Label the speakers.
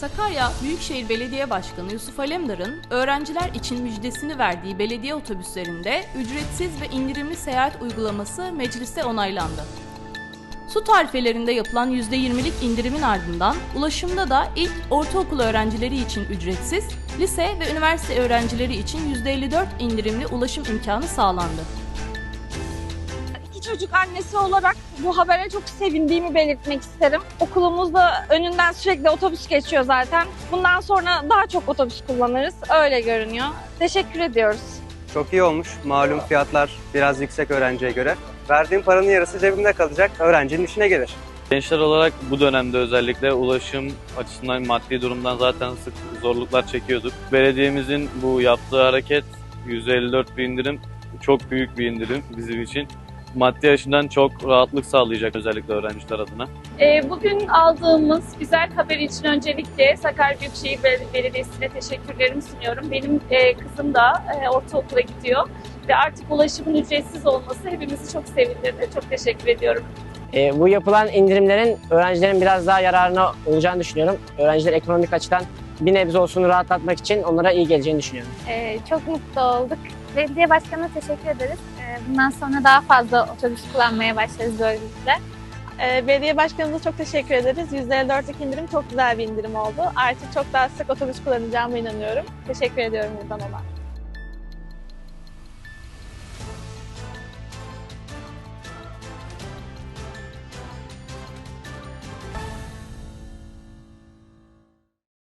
Speaker 1: Sakarya Büyükşehir Belediye Başkanı Yusuf Alemdar'ın öğrenciler için müjdesini verdiği belediye otobüslerinde ücretsiz ve indirimli seyahat uygulaması mecliste onaylandı. Su tarifelerinde yapılan %20'lik indirimin ardından ulaşımda da ilk ortaokul öğrencileri için ücretsiz, lise ve üniversite öğrencileri için %54 indirimli ulaşım imkanı sağlandı.
Speaker 2: İki çocuk annesi olarak bu habere çok sevindiğimi belirtmek isterim. Okulumuzda önünden sürekli otobüs geçiyor zaten. Bundan sonra daha çok otobüs kullanırız. Öyle görünüyor. Teşekkür ediyoruz.
Speaker 3: Çok iyi olmuş. Malum fiyatlar biraz yüksek öğrenciye göre. Verdiğim paranın yarısı cebimde kalacak. Öğrencinin işine gelir.
Speaker 4: Gençler olarak bu dönemde özellikle ulaşım açısından maddi durumdan zaten sık zorluklar çekiyorduk. Belediyemizin bu yaptığı hareket %54 bir indirim çok büyük bir indirim bizim için. Maddi açıdan çok rahatlık sağlayacak özellikle öğrenciler adına.
Speaker 5: Ee, Bugün aldığımız güzel haber için öncelikle Sakarya Büyükşehir Bel- Belediyesi'ne teşekkürlerimi sunuyorum. Benim e, kızım da e, ortaokula gidiyor ve artık ulaşımın ücretsiz olması hepimizi çok sevindirdi. Çok teşekkür ediyorum.
Speaker 6: E, bu yapılan indirimlerin öğrencilerin biraz daha yararına olacağını düşünüyorum. Öğrenciler ekonomik açıdan bir nebze olsun rahatlatmak için onlara iyi geleceğini düşünüyorum.
Speaker 7: Ee, çok mutlu olduk. Belediye başkanına teşekkür ederiz. Ee, bundan sonra daha fazla otobüs kullanmaya başlarız böylelikle.
Speaker 2: Ee, belediye başkanımıza çok teşekkür ederiz. %54'lük indirim çok güzel bir indirim oldu. Artık çok daha sık otobüs kullanacağıma inanıyorum. Teşekkür ediyorum buradan ona.